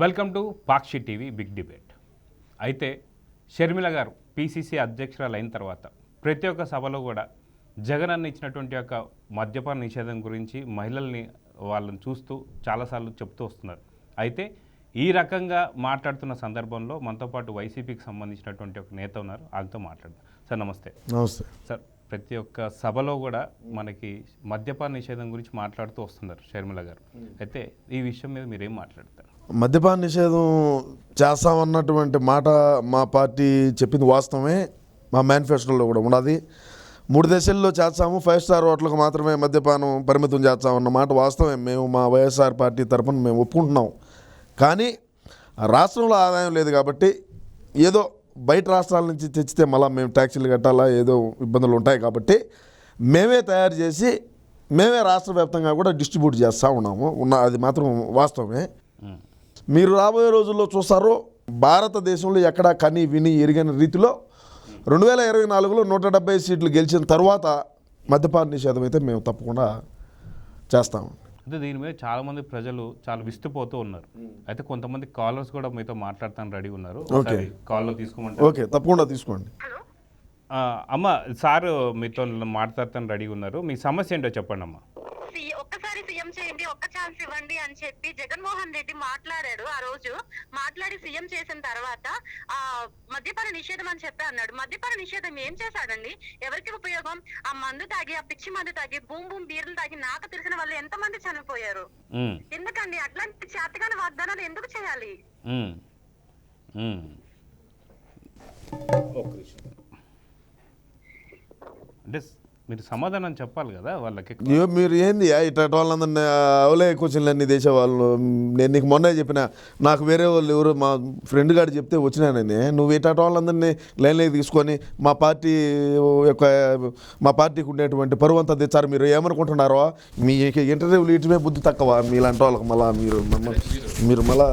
Welcome to Sakshi TV big debate. అయితే షర్మిల గారు PCC అధ్యక్షురాలు అయిన తర్వాత ప్రతి ఒక్క సభలో కూడా జగన్ అన్న ఇచ్చినటువంటి యొక్క మద్యపాన నిషేధం గురించి మహిళల్ని వాళ్ళని చూస్తూ చాలాసార్లు చెప్తూ వస్తున్నారు. అయితే ఈ రకంగా మాట్లాడుతున్న సందర్భంలో మనతో పాటు వైసీపీకి సంబంధించినటువంటి ఒక నేత ఉన్నారు. వాళ్ళతో మాట్లాడదాం. సార్ నమస్తే. నమస్తే. సార్ ప్రతి ఒక్క సభలో కూడా మనకి మద్యపాన నిషేధం గురించి మాట్లాడుతూ వస్తున్నారు షర్మిల గారు. అయితే ఈ విషయం మీద మీరేం మాట్లాడతారు? మద్యపాన నిషేధం చేస్తామన్నటువంటి మాట మా పార్టీ చెప్పింది వాస్తవమే మా మేనిఫెస్టోలో కూడా ఉన్నది. మూడు దశల్లో చేస్తాము ఫైవ్ స్టార్ హోటల్కి మాత్రమే మద్యపానం పరిమితం చేస్తామన్న మాట వాస్తవమే. మేము మా వైఎస్ఆర్ పార్టీ తరఫున మేము ఒప్పుకుంటున్నాం. కానీ రాష్ట్రంలో ఆదాయం లేదు కాబట్టి ఏదో బయట రాష్ట్రాల నుంచి తెచ్చితే మళ్ళీ మేము ట్యాక్సీలు కట్టాలా ఏదో ఇబ్బందులు ఉంటాయి కాబట్టి మేమే తయారు చేసి మేమే రాష్ట్ర వ్యాప్తంగా కూడా డిస్ట్రిబ్యూట్ చేస్తూ ఉన్నాము. ఉన్న అది మాత్రం వాస్తవమే. మీరు రాబోయే రోజుల్లో చూస్తారు భారతదేశంలో ఎక్కడా కని విని ఎరిగిన రీతిలో రెండు వేల ఇరవై నాలుగులో నూట డెబ్బై సీట్లు గెలిచిన తర్వాత మద్యపాన నిషేధం అయితే మేము తప్పకుండా చేస్తాము అయితే దీని మీద చాలా మంది ప్రజలు చాలా విస్తుపోతూ ఉన్నారు. అయితే కొంతమంది కాలర్స్ కూడా మీతో మాట్లాడతాను రెడీ ఉన్నారు. ఓకే. కాల్లో తీసుకోమంటారు? ఓకే తప్పకుండా తీసుకోండి. హలో. ఆ, అమ్మ సార్ మీతో మాట్లాడతాను రెడీ ఉన్నారు. మీ సమస్య ఏంటో చెప్పండి అమ్మా ఒక్కసారి సీఎం చేయండి ఒక్క ఛాన్స్ ఇవ్వండి అని చెప్పి జగన్మోహన్ రెడ్డి మాట్లాడాడు ఆ రోజు. మాట్లాడి సీఎం చేసిన తర్వాత ఆ మద్యపాన నిషేధం అని చెప్పి అన్నాడు. మద్యపాన నిషేధం ఏం చేశాడండి? ఎవరికి ఉపయోగం? ఆ మందు తాగి ఆ పిచ్చి మందు తాగి బూమ్ బూమ్ బీర్లు తాగి నాకు తెలిసిన వాళ్ళు ఎంత మంది చనిపోయారు ఎందుకండి అట్లాంటి చేతగాని వాగ్దానాలు ఎందుకు చేయాలి. అంటే మీరు సమాధానం చెప్పాలి కదా వాళ్ళకి మీరు ఏంది ఇట్లాంటి వాళ్ళందరినీ అవలే క్వశ్చన్లు అన్ని దేశవాళ్ళు నేను నీకు మొన్నే చెప్పిన నాకు వేరే వాళ్ళు ఎవరు మా ఫ్రెండ్ గారు చెప్తే వచ్చినానని నువ్వు ఇట్లాంటి వాళ్ళందరినీ లైన్లోకి తీసుకొని మా పార్టీ యొక్క మా పార్టీకి ఉండేటువంటి పరువు అంతా తెచ్చారు మీరు. ఏమనుకుంటున్నారో? మీ ఇంటర్వ్యూలు ఇటుమే బుద్ధి తక్కువ. మీలాంటి వాళ్ళకి మళ్ళీ మీరు మీరు మళ్ళీ